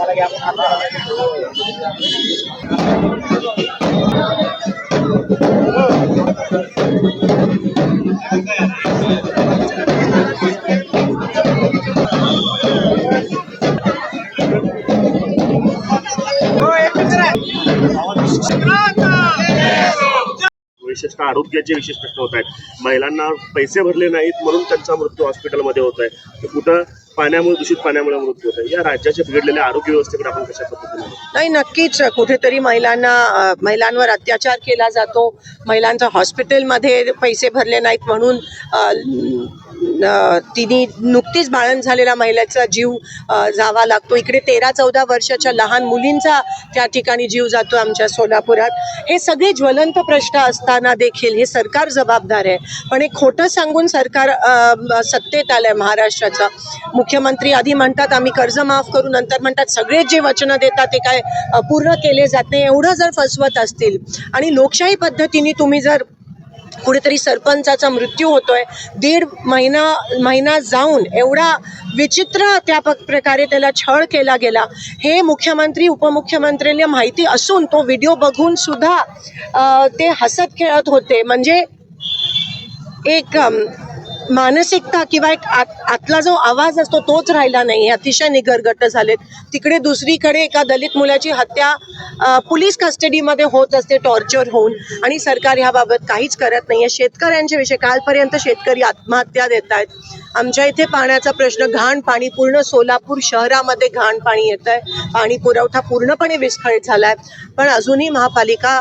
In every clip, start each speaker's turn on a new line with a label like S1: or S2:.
S1: అలాగే आता आरोग्याचे विशेष प्रश्न होत आहेत. महिलांना पैसे भरले नाहीत म्हणून त्यांचा मृत्यू हॉस्पिटलमध्ये होत आहे. तर कुठं पाण्यामुळे दूषित पाण्यामुळे मृत्यू होत आहे? या राज्याच्या बिघडलेल्या आरोग्य व्यवस्थेकडे आपण कशा पद्धतीने
S2: नाही नक्कीच. कुठेतरी महिलांना महिलांवर अत्याचार केला जातो. महिलांचा हॉस्पिटलमध्ये पैसे भरले नाहीत म्हणून तिने नुकतीच बाळण झालेल्या महिलेचा जीव जावा लागतो. इकडे तेरा चौदा वर्षाच्या लहान मुलींचा त्या ठिकाणी जीव जातो आमच्या सोलापुरात. हे सगळे ज्वलंत प्रश्न असताना देखील हे सरकार जबाबदार आहे. पण हे खोटं सांगून सरकार सत्तेत आलं आहे महाराष्ट्राचं. मुख्यमंत्री आधी म्हणतात आम्ही कर्ज माफ करू. नंतर म्हणतात सगळे जे वचनं देतात ते काय पूर्ण केले जात नाही. एवढं जर फसवत असतील आणि लोकशाही पद्धतीने तुम्ही जर कुठेतरी सरपंचाचा मृत्यू होतोय. दीड महिना महिना जाऊन एवढा विचित्र त्या प- प्रकारे त्याला छळ केला गेला. हे मुख्यमंत्री उपमुख्यमंत्र्यांना माहिती असून तो व्हिडिओ बघून सुद्धा ते हसत खेळत होते. म्हणजे एक मानसिकता किंवा एक आत आतला जो आवाज असतो तोच राहिला नाही. अतिशय निगरगट झालेत. तिकडे दुसरीकडे एका दलित मुलाची हत्या पोलीस कस्टडीमध्ये होत असते टॉर्चर होऊन. आणि सरकार ह्याबाबत काहीच करत नाही आहे शेतकऱ्यांचे विषय कालपर्यंत शेतकरी आत्महत्या देत आहेत. आमच्या इथे पाण्याचा प्रश्न घाण पाणी पूर्ण सोलापूर शहरामध्ये घाण पाणी येत आहे पाणी पुरवठा पूर्णपणे विस्कळीत झाला आहे पण अजूनही महापालिका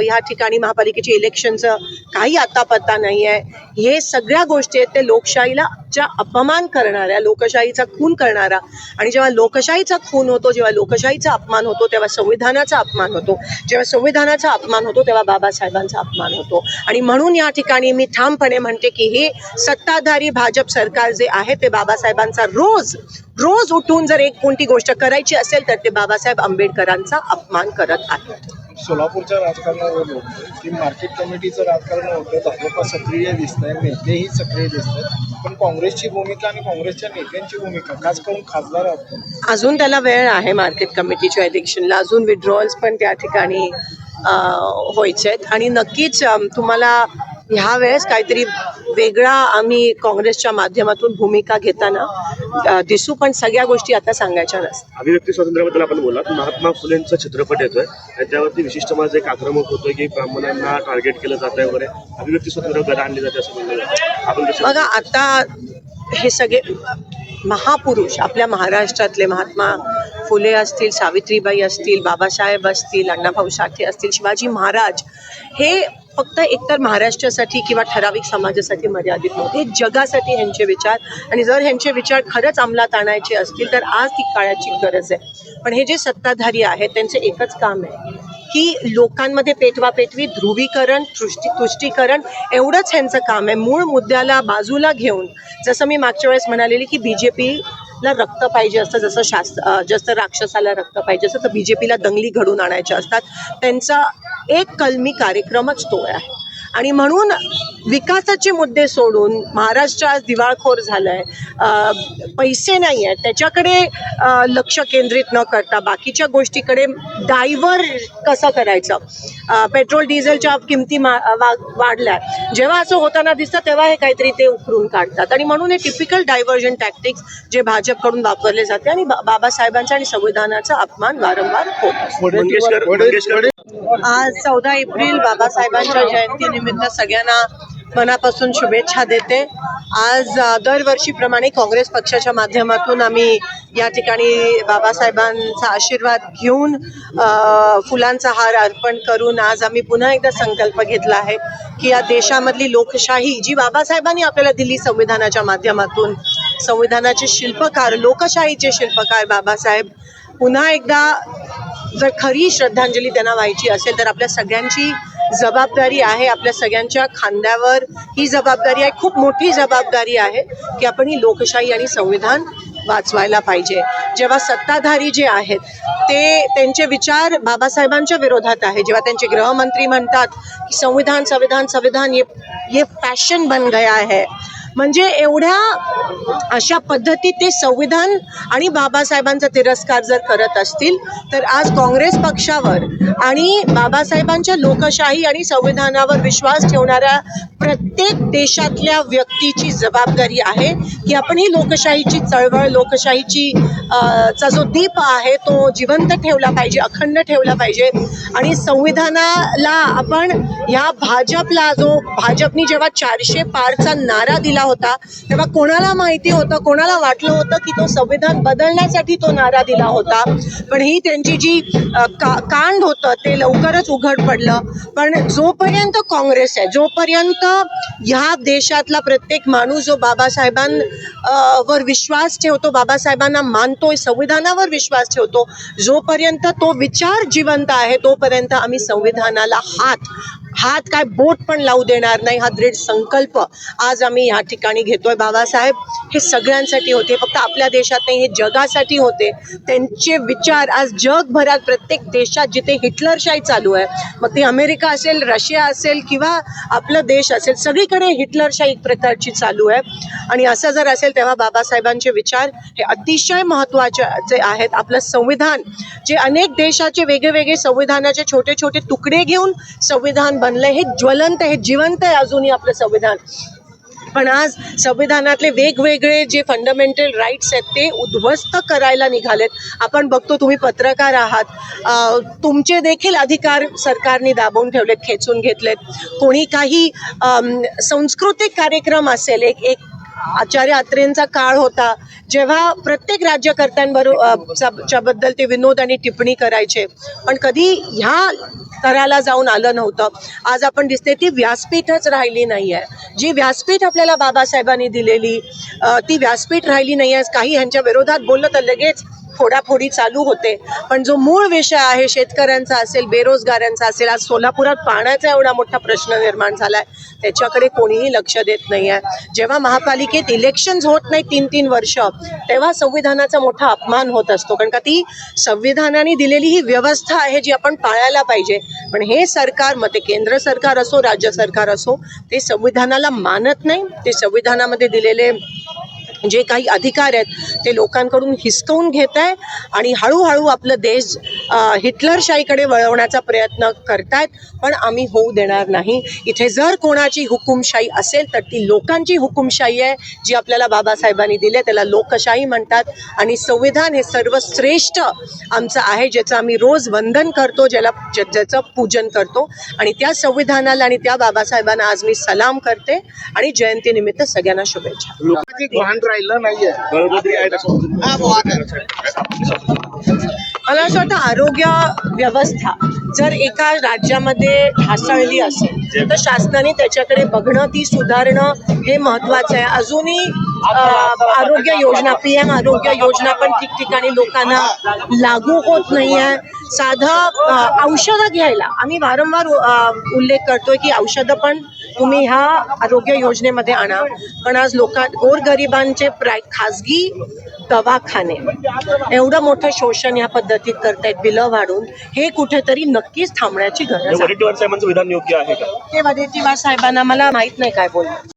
S2: ह्या ठिकाणी महापालिकेची इलेक्शनचं काही आता पत्ता नाही आहे हे सगळ्या गोष्टी आहेत ते लोकशाहीला च्या अपमान करणाऱ्या लोकशाहीचा खून करणारा. आणि जेव्हा लोकशाहीचा खून होतो जेव्हा लोकशाहीचा अपमान होतो तेव्हा संविधानाचा अपमान होतो. जेव्हा संविधानाचा अपमान होतो तेव्हा बाबासाहेबांचा अपमान होतो. आणि म्हणून या ठिकाणी मी ठामपणे म्हणते की हे सत्ताधारी भाजप सरकार जे आहे ते बाबासाहेबांचा रोज रोज उठून जर एक कोणती गोष्ट करायची असेल तर ते बाबासाहेब आंबेडकरांचा अपमान करत आहेत.
S3: सोलापूरच्या राजकारणावर बोलतोय की मार्केट कमिटीचं राजकारण होतं भाजपा सक्रिय दिसतंय नेतेही सक्रिय दिसत आहेत पण काँग्रेसची भूमिका आणि काँग्रेसच्या नेत्यांची भूमिका खास करून खासदार
S2: अजून त्याला वेळ आहे मार्केट कमिटीच्या इलेक्शनला अजून विड्रॉल्स पण त्या ठिकाणी व्हायचे आहेत. आणि नक्कीच तुम्हाला ह्या वेळेस काहीतरी वेगळा आम्ही काँग्रेसच्या माध्यमातून भूमिका घेताना दिसू पण सगळ्या गोष्टी आता सांगायच्या नसतात.
S1: अभिव्यक्ती स्वातंत्र्याबद्दल आपण बोलात महात्मा फुलेंचा चित्रपट येतोय. आणि त्यावरती विशिष्ट माझं एक आक्रमक होतोय की ब्राह्मणांना टार्गेट केलं जात आहे वगैरे. अभिव्यक्ती स्वातंत्र्य गदा आणली जाते असं म्हणलं आपण
S2: बघा आता हे सगळे महापुरुष आपल्या महाराष्ट्रातले महात्मा फुले असतील सावित्रीबाई असतील बाबासाहेब असतील अण्णाभाऊ साठे असतील शिवाजी महाराज हे फक्त एकतर महाराष्ट्रासाठी किंवा ठराविक समाजासाठी मर्यादित नव्हते. हे जगासाठी ह्यांचे विचार. आणि जर ह्यांचे विचार खरंच अंमलात आणायचे असतील तर आज ती काळाची गरज आहे. पण हे जे सत्ताधारी आहेत त्यांचं एकच काम आहे की लोकांमध्ये पेटवापेटवी ध्रुवीकरण तुष्टी तुष्टीकरण एवढंच ह्यांचं काम आहे. मूळ मुद्द्याला बाजूला घेऊन जसं मी मागच्या वेळेस म्हणालेली की बी जे पीला रक्त पाहिजे असतं जसं शास्त्र जसं राक्षसाला रक्त पाहिजे असतं तर बी जे पीला दंगली घडून आणायच्या असतात. त्यांचा एक कलमी कार्यक्रमच तो आहे आणि म्हणून विकासाचे मुद्दे सोडून महाराष्ट्र आज दिवाळखोर झालं आहे पैसे नाही आहेत त्याच्याकडे लक्ष केंद्रित न करता बाकीच्या गोष्टीकडे डायव्हर कसं करायचं? पेट्रोल डिझेलच्या किमती वाढल्या. जेव्हा असं होताना दिसतं तेव्हा हे काहीतरी ते उकरून काढतात. आणि म्हणून हे टिपिकल डायव्हर्जन टॅक्टिक्स जे भाजपकडून वापरले जाते आणि बाबासाहेबांचा आणि संविधानाचा अपमान वारंवार होत आज चौदा एप्रिल बाबासाहेबांच्या जयंतीनिमित्त सगळ्यांना मनापासून शुभेच्छा देते. आज दरवर्षीप्रमाणे काँग्रेस पक्षाच्या माध्यमातून आम्ही या ठिकाणी बाबासाहेबांचा आशीर्वाद घेऊन फुलांचा हार अर्पण करून आज आम्ही पुन्हा एकदा संकल्प घेतला आहे की या देशामधली लोकशाही जी बाबासाहेबांनी आपल्याला दिली संविधानाच्या माध्यमातून संविधानाचे शिल्पकार लोकशाहीचे शिल्पकार बाबासाहेब पुन्हा एकदा जर खरी श्रद्धांजली त्यांना व्हायची असेल तर आपल्या सगळ्यांची जबाबदारी आहे आपल्या सगळ्यांच्या खांद्यावर. ही जबाबदारी आहे खूप मोठी जबाबदारी आहे की आपण ही लोकशाही आणि संविधान वाचवायला पाहिजे. जेव्हा सत्ताधारी जे आहेत ते त्यांचे विचार बाबासाहेबांच्या विरोधात आहे. जेव्हा त्यांचे गृहमंत्री म्हणतात की संविधान संविधान संविधान ये ये फॅशन बन गया है. म्हणजे एवढ्या अशा पद्धतीत ते संविधान आणि बाबासाहेबांचा तिरस्कार जर करत असतील तर आज काँग्रेस पक्षावर आणि बाबासाहेबांच्या लोकशाही आणि संविधानावर विश्वास ठेवणाऱ्या प्रत्येक देशातल्या व्यक्तीची जबाबदारी आहे की आपण ही लोकशाहीची चळवळ लोकशाहीची चा जो दीप आहे तो जिवंत ठेवला पाहिजे अखंड ठेवला पाहिजे. आणि संविधानाला आपण ह्या भाजपला जो भाजपनी जेव्हा चारशे पारचा नारा दिला होता तेव्हा कोणाला माहिती होतं कोणाला वाटलं होतं की तो संविधान बदलण्यासाठी तो नारा दिला होता? पण ही त्यांची जी का कांड होतं ते लवकरच उघड पडलं. पण जोपर्यंत काँग्रेस आहे जोपर्यंत ह्या देशातला प्रत्येक माणूस जो बाबासाहेबां वर विश्वास ठेवतो बाबासाहेबांना मान मानतोय संविधानावर विश्वास ठेवतो जोपर्यंत तो विचार जिवंत आहे तोपर्यंत आम्ही संविधानाला हात हात काय बोट पण लावू देणार नाही हा दृढ संकल्प आज आम्ही ह्या ठिकाणी घेतोय. बाबासाहेब हे सगळ्यांसाठी होते फक्त आपल्या देशात नाही हे जगासाठी होते. त्यांचे विचार आज जगभरात प्रत्येक देशात जिथे हिटलरशाही चालू आहे मग ती अमेरिका असेल रशिया असेल किंवा आपला देश असेल सगळीकडे हिटलरशाही एक प्रकारची चालू आहे. आणि असं जर असेल तेव्हा बाबासाहेबांचे विचार हे अतिशय महत्त्वाचे आहेत. आपलं संविधान जे अनेक देशाचे वेगवेगळे संविधानाचे छोटे छोटे तुकडे घेऊन संविधान बनलंय. हे ज्वलंत हे जिवंत आहे अजूनही आपलं संविधान. पण आज संविधानातले वेगवेगळे जे फंडामेंटल राईट्स आहेत ते उद्ध्वस्त करायला निघालेत. आपण बघतो तुम्ही पत्रकार आहात. तुमचे देखील अधिकार सरकारने दाबून ठेवलेत खेचून घेतलेत. कोणी काही सांस्कृतिक कार्यक्रम असेल एक एक आचार्य अत्रेंचा काळ होता जेव्हा प्रत्येक राज्यकर्त्यांबरोबरबद्दल ते विनोद आणि टिप्पणी करायचे. पण कधी ह्या स्तराला जाऊन आलं नव्हतं. आज आपण दिसते ती व्यासपीठच राहिली नाही आहे जी व्यासपीठ आपल्याला बाबासाहेबांनी दिलेली ती व्यासपीठ राहिली नाही आहे काही ह्यांच्या विरोधात बोललं तर लगेच फोडाफोडी चालू होते. पण जो मूळ विषय आहे शेतकऱ्यांचा असेल बेरोजगारांचा असेल आज सोलापुरात पाण्याचा एवढा मोठा प्रश्न निर्माण झाला आहे त्याच्याकडे कोणीही लक्ष देत नाही आहे जेव्हा महापालिकेत इलेक्शन्स होत नाही तीन तीन वर्ष तेव्हा संविधानाचा मोठा अपमान होत असतो. कारण का ती संविधानाने दिलेली ही व्यवस्था आहे जी आपण पाळायला पाहिजे. पण हे सरकार मग ते केंद्र सरकार असो राज्य सरकार असो ते संविधानाला मानत नाही. ते संविधानामध्ये दिलेले जे काही अधिकार आहेत ते लोकांकडून हिसकवून घेत आहे आणि हळूहळू आपलं देश हिटलरशाहीकडे वळवण्याचा प्रयत्न करतायत. पण आम्ही होऊ देणार नाही. इथे जर कोणाची हुकुमशाही असेल तर ती लोकांची हुकुमशाही आहे जी आपल्याला बाबासाहेबांनी दिली त्याला लोकशाही म्हणतात आणि संविधान हे सर्वश्रेष्ठ आमचं आहे ज्याचं आम्ही रोज वंदन करतो ज्याला ज्याचं पूजन करतो. आणि त्या संविधानाला आणि त्या बाबासाहेबांना आज मी सलाम करते आणि जयंतीनिमित्त सगळ्यांना शुभेच्छा.
S3: लोकांचे भान राहिलं नाहीये.
S2: मला असं वाटतं आरोग्य व्यवस्था जर एका राज्यामध्ये ढासळली असेल तर शासनाने त्याच्याकडे बघणं ती सुधारणं हे महत्त्वाचं आहे. अजूनही आरोग्य योजना पी एम आरोग्य योजना पण ठिकठिकाणी लोकांना लागू होत नाही आहे साधं औषधं घ्यायला. आम्ही वारंवार उल्लेख करतोय की औषधं पण तुम्ही ह्या आरोग्य योजनेमध्ये आणा. पण आज लोकां गोरगरिबांचे प्राय खाजगी दवाखाने. एवढं मोठं शोषण या पद्धतीत करतायत बिलं वाढून. हे कुठेतरी नक्कीच थांबण्याची गरज आहे.
S1: वडेट्टीवार साहेबांचं विधान योग्य आहे का?
S2: ते वडेट्टीवार साहेबांना मला माहीत नाही काय बोलणं